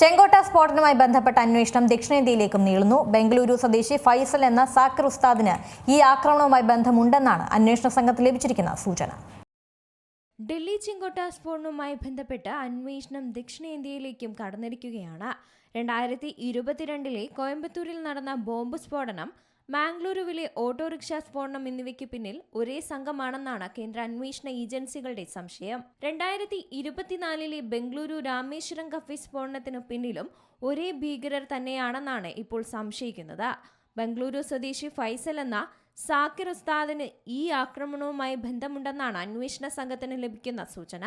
ചെങ്കോട്ട സ്ഫോടനവുമായി ബന്ധപ്പെട്ട അന്വേഷണം ദക്ഷിണേന്ത്യയിലേക്കും നീളുന്നു. ബംഗളൂരു സ്വദേശി ഫൈസൽ എന്ന സാക്കർ ഉസ്താദിന് ഈ ആക്രമണവുമായി ബന്ധമുണ്ടെന്നാണ് അന്വേഷണ സംഘത്തിന് ലഭിച്ചിരിക്കുന്ന സൂചന. ഡൽഹി ചെങ്കോട്ട സ്ഫോടനവുമായി ബന്ധപ്പെട്ട് അന്വേഷണം ദക്ഷിണേന്ത്യയിലേക്കും കടന്നിരിക്കുകയാണ്. രണ്ടായിരത്തി ഇരുപത്തിരണ്ടിലെ കോയമ്പത്തൂരിൽ നടന്ന ബോംബ് സ്ഫോടനം മാംഗ്ലൂരുവിലെ ഓട്ടോറിക്ഷ സ്ഫോടനം എന്നിവയ്ക്ക് പിന്നിൽ ഒരേ സംഘമാണെന്നാണ് കേന്ദ്ര അന്വേഷണ ഏജൻസികളുടെ സംശയം. രണ്ടായിരത്തി ഇരുപത്തിനാലിലെ ബംഗളൂരു രാമേശ്വരം കഫേ സ്ഫോടനത്തിനു പിന്നിലും ഒരേ ഭീകരർ തന്നെയാണെന്നാണ് ഇപ്പോൾ സംശയിക്കുന്നത്. ബംഗളൂരു സ്വദേശി ഫൈസൽ എന്ന സാക്കിർ ഉസ്താദിന് ഈ ആക്രമണവുമായി ബന്ധമുണ്ടെന്നാണ് അന്വേഷണ സംഘത്തിന് ലഭിക്കുന്ന സൂചന.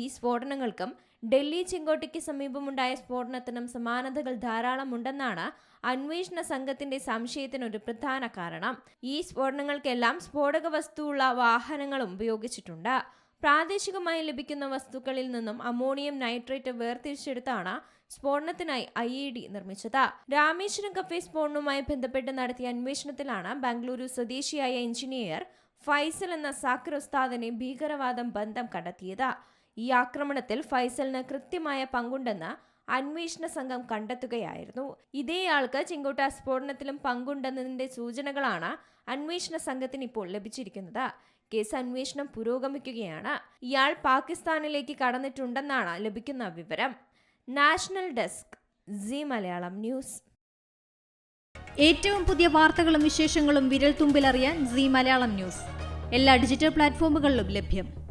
ഈ സ്ഫോടനങ്ങൾക്കും ഡൽഹി ചെങ്കോട്ടയ്ക്ക് സമീപമുണ്ടായ സ്ഫോടനത്തിനും സമാനതകൾ ധാരാളമുണ്ടെന്നാണ് അന്വേഷണ സംഘത്തിന്റെ സംശയത്തിനൊരു പ്രധാന കാരണം. ഈ സ്ഫോടനങ്ങൾക്കെല്ലാം സ്ഫോടക വസ്തുവുള്ള വാഹനങ്ങളും ഉപയോഗിച്ചിട്ടുണ്ട്. പ്രാദേശികമായി ലഭിക്കുന്ന വസ്തുക്കളിൽ നിന്നും അമോണിയം നൈട്രേറ്റ് വേർതിരിച്ചെടുത്താണ് സ്ഫോടനത്തിനായി ഐ ഇ ഡി നിർമ്മിച്ചത്. രാമേശ്വരം കഫേ സ്ഫോടനവുമായി ബന്ധപ്പെട്ട് നടത്തിയ അന്വേഷണത്തിലാണ് ബാംഗ്ലൂരു സ്വദേശിയായ എഞ്ചിനീയർ ഫൈസൽ എന്ന സാക്കിർ ഉസ്താദിനെ ഭീകരവാദം ബന്ധം കണ്ടെത്തിയത്. ഈ ആക്രമണത്തിൽ ഫൈസലിന് കൃത്യമായ പങ്കുണ്ടെന്ന് അന്വേഷണ സംഘം കണ്ടെത്തുകയായിരുന്നു. ഇതേയാൾക്ക് ചെങ്കോട്ട സ്ഫോടനത്തിലും പങ്കുണ്ടെന്നതിന്റെ സൂചനകളാണ് അന്വേഷണ സംഘത്തിന് ഇപ്പോൾ ലഭിച്ചിരിക്കുന്നത്. കേസ് അന്വേഷണം പുരോഗമിക്കുകയാണ്. ഇയാൾ പാകിസ്ഥാനിലേക്ക് കടന്നിട്ടുണ്ടെന്നാണ് ലഭിക്കുന്ന വിവരം. National desk Zee Malayalam news. ഏറ്റവും പുതിയ വാർത്തകളും വിശേഷങ്ങളും വിരൽ തുമ്പിലറിയാൻ സി മലയാളം ന്യൂസ്. എല്ലാ ഡിജിറ്റൽ പ്ലാറ്റ്ഫോമുകളിലും ലഭ്യം.